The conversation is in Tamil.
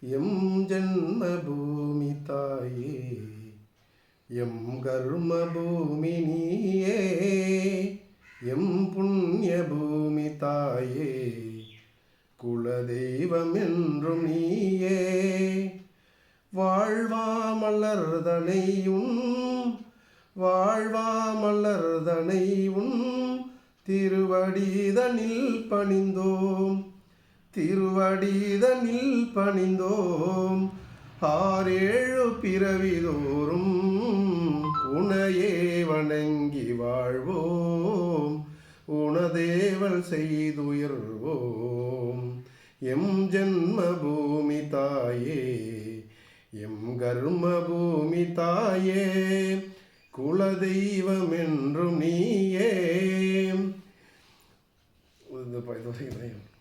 எம் ஜென்ம பூமி தாயே எம் கர்ம பூமி நீயே எம் புண்ணிய பூமி தாயே குலதெய்வம் என்றும் நீயே. வாழ்வாமலர்தனையும் வாழ்வாமலர்தனையும் திருவடிதனில் பணிந்தோம். திருவடிதனில் பணிந்தோம். ஆறேழு பிறவிதோறும் உனையே வணங்கி வாழ்வோம். உனதேவல் செய்துயர்வோம். எம் ஜென்ம பூமி தாயே எம் கர்ம பூமி தாயே குலதெய்வம் என்றும் நீயே. இது இது